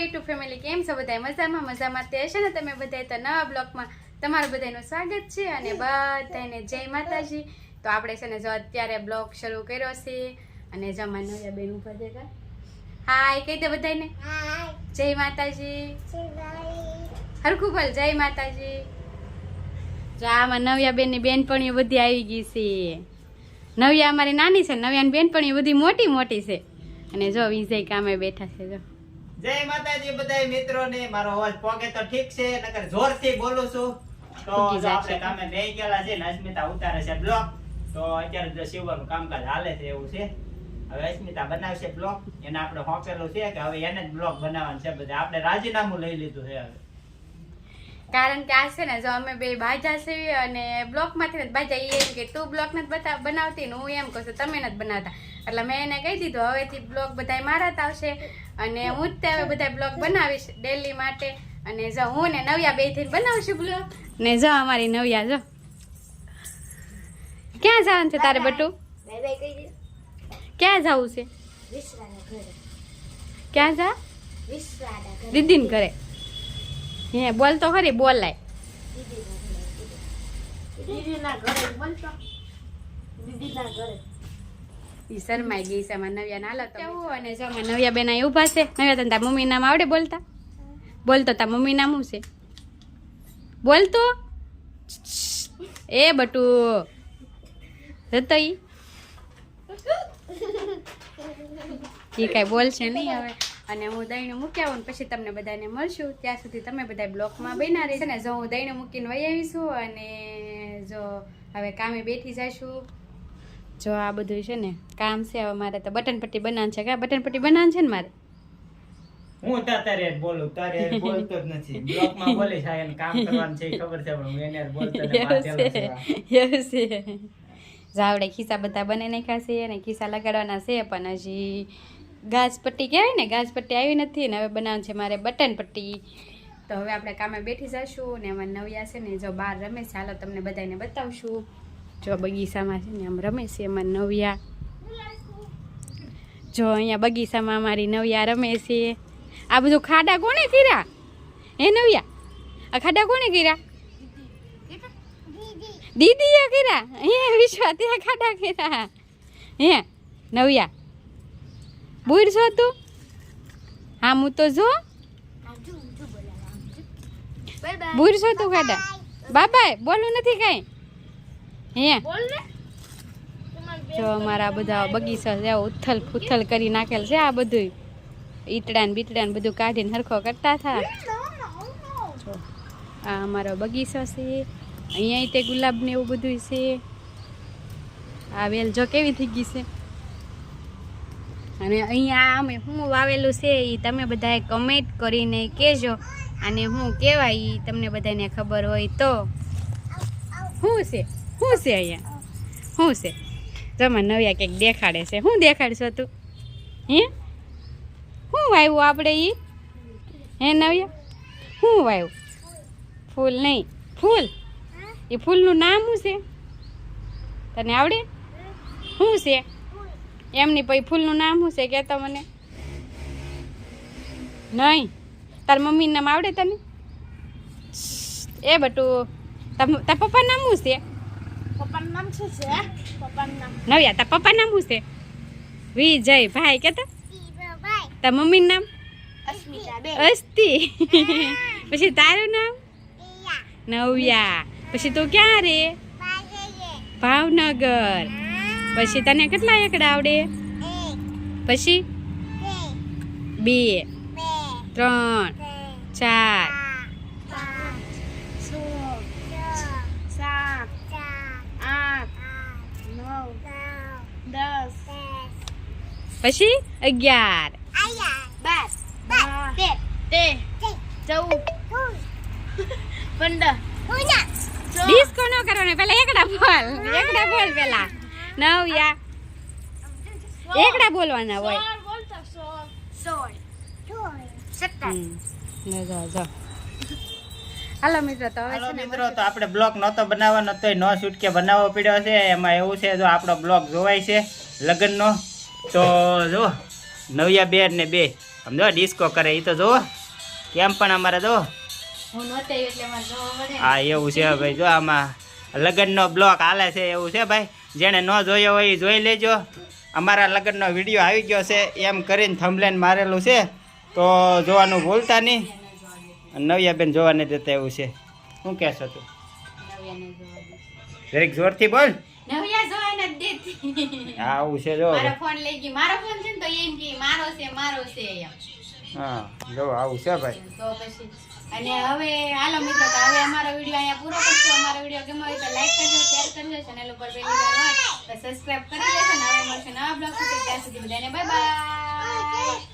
YouTube family કેમ છો બધા મજામાં મજામાં તે છે ને તમે બધા તો નવા બ્લોગમાં તમારું બધાનું સ્વાગત છે અને બધાને જય માતાજી. તો આપણે છે ને જો અત્યારે બ્લોગ શરૂ કર્યો છે અને જમા બેન ઊભા છે કા? કહી દે બધાને જય માતાજી. હરખું ભલ જય માતાજી. આમાં નવ્યા બેનની બેનપણીઓ બધી આવી ગઈ છે. નવ્યા અમારી નાની છે નવ્યાની બેનપણીઓ બધી મોટી મોટી છે. અને જો વિજય કામે બેઠા છે જો. જય માતાજી બધા મિત્રોને મારો અવાજ પોગે તો ઠીક છે નકર જોરથી બોલું છું. તો આપણે કામે બેહી ગયેલા છે અસ્મિતા ઉતારે છે બ્લોગ તો અત્યારે જો શિવવાનું કામકાજ હાલે છે એવું છે. હવે અસ્મિતા બનાવશે બ્લોક. એને આપણે હોકેલું છે કે હવે એને જ બ્લોક બનાવવાનું છે બધા આપણે રાજીનામું લઈ લીધું છે હવે. કારણ કે આ છે ને જો અમે બે બાજા સીવી અને બ્લોકમાંથી નથી બાજા એ એમ કે તું બ્લોક નથી બતા બનાવતી ને હું એમ કહું છું તમે નથી બનાવતા. એટલે મેં એને કહી દીધું હવેથી બ્લોક બધાય મારા જ આવશે અને હું જ તે હવે બધા બ્લોક બનાવીશ ડેલી માટે. અને જો હું ને નવ્યા બેથી બનાવશું બ્લોક. ને જો અમારી નવ્યા જો. ક્યાં જવાનું છે તારે બટુ? ક્યાં જવું છે? ક્યાં જા? દીદીને ઘરે. હે બોલ તો ખરી બોલાય. ઈ ઘરે ગઈ છે નવ્યા નાલો તો કેવું અને જો નવ્યા બેન અહીં ઊભા છે. નવ્યા તને તાર મમ્મી નામ આવડે બોલતા? બોલતો તાર મમ્મી નામ શું છે? બોલતો? એ બટુ. જતો ઈ ઈ કાંઈ બોલશે નહીં હવે. અને હું દહીણું મૂકી આવું પછી તમને બધાને મળશું. ત્યાં સુધી તમે બધા બ્લોકમાં બન્યા રહેશે ને જો હું દહીણું મૂકીને વહી આવીશું અને જો હવે કામે બેઠી જઈશું જો આ બધું છે ને કામ છે હવે મારે તો બટન પટ્ટી બનાવવાનું છે. કા બટન પટ્ટી બનાવવાનું છે ને મારે? હું તારે બોલું. તારે બોલતો જ નથી. બ્લોગમાં બોલીશ આ એને કામ કરવાનું છે ખબર છે પણ હું એને બોલતો ને એવું વાંચેલો છે. છે. આ. એવું છે. જાવડે ખિસ્સા બધા બને નાખ્યા છે અને ખિસ્સા લગાડવાના છે પણ હજી ગાજ પટ્ટી કહેવાય ને ઘાસપટ્ટી પટ્ટી આવી નથી ને, હવે બનાવવાનું છે મારે બટન પટ્ટી. તો હવે આપણે કામે બેઠી જશું ને એમાં નવ્યા છે ને, જો બહાર રમે છે, હાલો તમને બધાને બતાવશું. જો બગીચામાં છે ને, આમ રમે છે એમાં નવ્યા. જો અહીંયા બગીચામાં અમારી નવ્યા રમે છે. આ બધું ખાડા કોણે કર્યા? હે નવ્યા? આ ખાડા કોણે કર્યા? દીદીએ કર્યા. હે વિશ્વા, ત્યાં ખાડા કર્યા. હે નવ્યા? બુર છો તું? હા, હું તો જો બુર છો તું ખાડા? બાબાય બોલું નથી કાંઈ? હે? જો અમારા બધા બગીચા છે ઉથલ ફૂથલ કરી નાખેલ છે આ બધું ઈતડા ને બીતડા ને બધું કાઢીને હરખો કરતા હતા આ અમારો બગીચો છે. અહીંયા તે ગુલાબ ને એવું બધું છે. આ વેલ જો કેવી થઈ ગઈ છે? અને અહીંયા અમે શું વાવેલું છે એ તમે બધાએ કમેન્ટ કરીને કહેજો. અને હું કહેવાય એ તમને બધાને ખબર હોય તો. શું છે? શું છે અહીંયા? શું છે? તમે નવ્યા કંઈક દેખાડે છે. શું દેખાડશો તું? હે? શું વાવ્યું આપણે એ હે નવ્યા? શું વાવ્યું? ફૂલ નહીં. ફૂલ? એ ફૂલનું નામ શું છે? તને આવડે? શું છે? એમની પછી ફૂલનું નામ શું છે કહેતો મને? નહીં. તારી મમ્મીનું નામ આવડે તને? એ બટુ તાર પપ્પાનું નામ શું છે? નવ્યા તાર પપ્પા નામ શું છે? વિજય ભાઈ કહેતા તાર મમ્મીનું નામ? અસ્તી. પછી તારું નામ? નવ્યા. પછી તું ક્યાં રે? ભાવનગર. પછી તને કેટલા એકડા આવડે? પછી? બે. ત્રણ. ચાર. પછી? અગિયાર. ડિસ્કો કરો કરવાનો પેલા એકડા બોલ. એકડા બોલ પેલા. નવ્યા. એકડા બોલવાના હોય. હમ. લે જો, જો. હાલો મિત્રો તો હવે મિત્રો તો આપણે બ્લોગ નહોતો બનાવવાનો તોય નો છૂટકે બનાવવો પડ્યો છે. એમાં એવું છે જો આપણો બ્લોગ જોવાય છે લગ્નનો. તો જો નવ્યા બે ને બે. સમજો ડિસ્કો કરે. એ તો જુઓ કેમ પણ અમારે જો. જોવા હા એવું છે ભાઈ. જો આમાં લગ્નનો બ્લોક હાલે છે એવું છે ભાઈ. જેણે ન જોયો હોય એ જોઈ લેજો. અમારા લગ્નનો વીડિયો આવી ગયો છે એમ કરીને થંભલેન મારેલું છે. તો જોવાનું ભૂલતા નહીં. નવ્યાબેન જોવા નહીં દેતા એવું છે. શું કહેશો તું? જરીક જોરથી બોલ. નથી આવું છે જો. ફોન લઈ ગઈ મારો ફોન છે ને તો એમ કે મારો છે મારો છે હા જો આવું છે ભાઈ. તો પછી અને હવે હાલો મિત્રો, તો હવે અમારો વીડિયો અહીંયા પૂરો કરશો. અમારો વીડિયો ગમ્યો હોય તો લાઈક કરજો શેર કરજો ચેનલ ઉપર પહેલી વાર હોય તો સબસ્ક્રાઇબ કરી દેજો ને હવે મળશે નવા બ્લોગ સુધી. ત્યાં સુધી બધાને બાય બાય